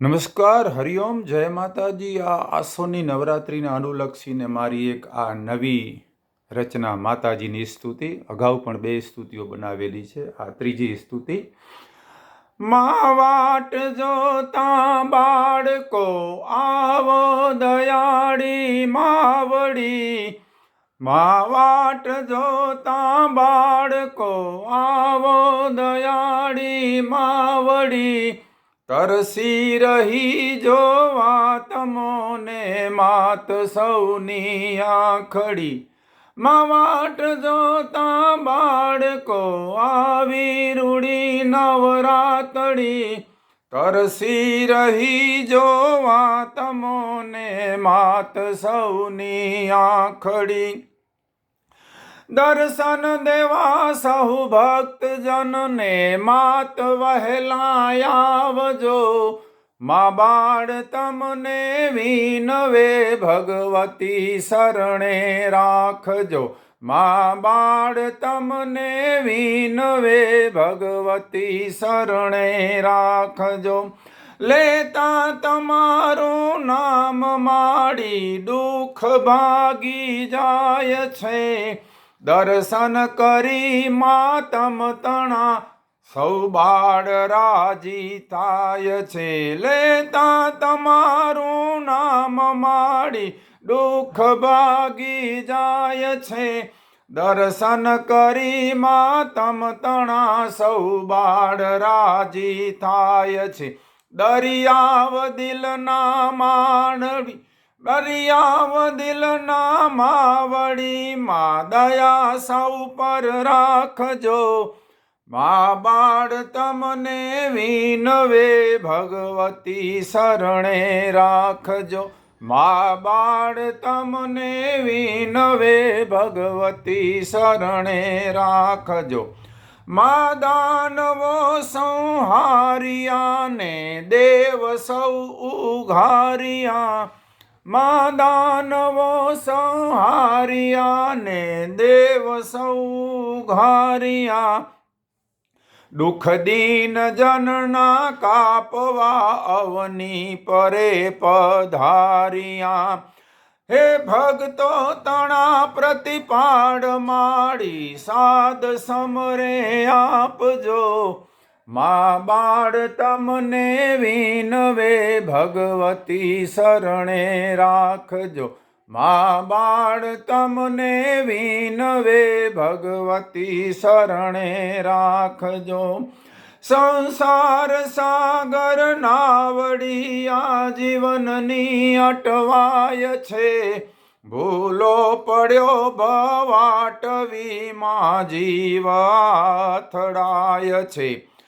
નમસ્કાર હરિઓમ જય માતાજી. આ આસોની નવરાત્રિને અનુલક્ષીને મારી એક આ નવી રચના, માતાજીની સ્તુતિ. અગાઉ પણ બે સ્તુતિઓ બનાવેલી છે. આ ત્રીજી સ્તુતિ, મા વાટ જોતા બાળકો આવો દયાળી માવડી. મા વાટ જોતા બાળકો આવો દયાળી માવડી. તરસી રહી જોવા તમોને માત સૌની આખડી. માવાટ જોતા બાળકો આવી રૂડી નવરાતડી તરસી રહી જોવા તમોને માત સૌની આખડી. દર્શન દેવા સહુ ભક્તજનને માત વહેલા મા બાળ તમને વિનવે ભગવતી શરણે રાખજો. મા બાળ તમને વિનવે ભગવતી શરણે રાખજો. લેતા તમારું નામ માડી દુઃખ ભાગી જાય છે. દર્શન કરી માતમ તણા. સૌ બાળ રાજી થાય છે. લેતા તમારું નામ માડી. દુઃખ ભાગી જાય છે. દર્શન કરી માતમ તણા. સૌ બાળ રાજી થાય છે. દરિયાવ દિલના માનવી દરિયાવ દિલના માવડી, મા દયા સૌ પર રાખજો. મા બાળ તમને વિનવે, ભગવતી શરણે રાખજો. મા બાળ તમને વિનવે, ભગવતી શરણે રાખજો. મા દાનવો સંહારિયા ને દેવ સૌ ઉઘારિયા. મા દાનવો સંહારિયા ને દેવ સૌ ઘારિયા દુઃખ દીન જનના કાપવા અવની પરે પધારિયા. હે ભક્તો તણા પ્રતિપાડ માડી સાદ સમરે આપજો. મા બાળ તમને વિનવે, ભગવતી શરણે રાખજો. મા બાળ તમને વિનવે, ભગવતી શરણે રાખજો. સંસાર સાગર નાવડી આ જીવનની અટવાય છે. ભૂલો પડ્યો ભવાટવી, માં જીવ અથડાય છે.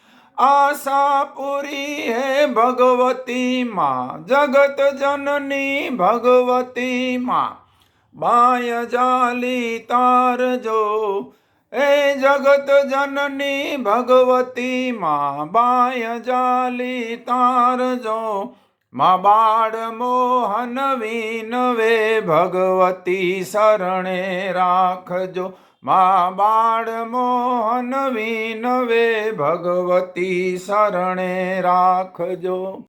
આશા પૂરી હે ભગવતી માં જગત જનની ભગવતી માં બાય જાલી તારજો, એ જગત જનની ભગવતી માં બાય જાલી તારજો, મા બાળ મોહન વિનવે ભગવતી શરણે રાખજો. મા બાળ મોહન વિનવે ભગવતી શરણે રાખજો.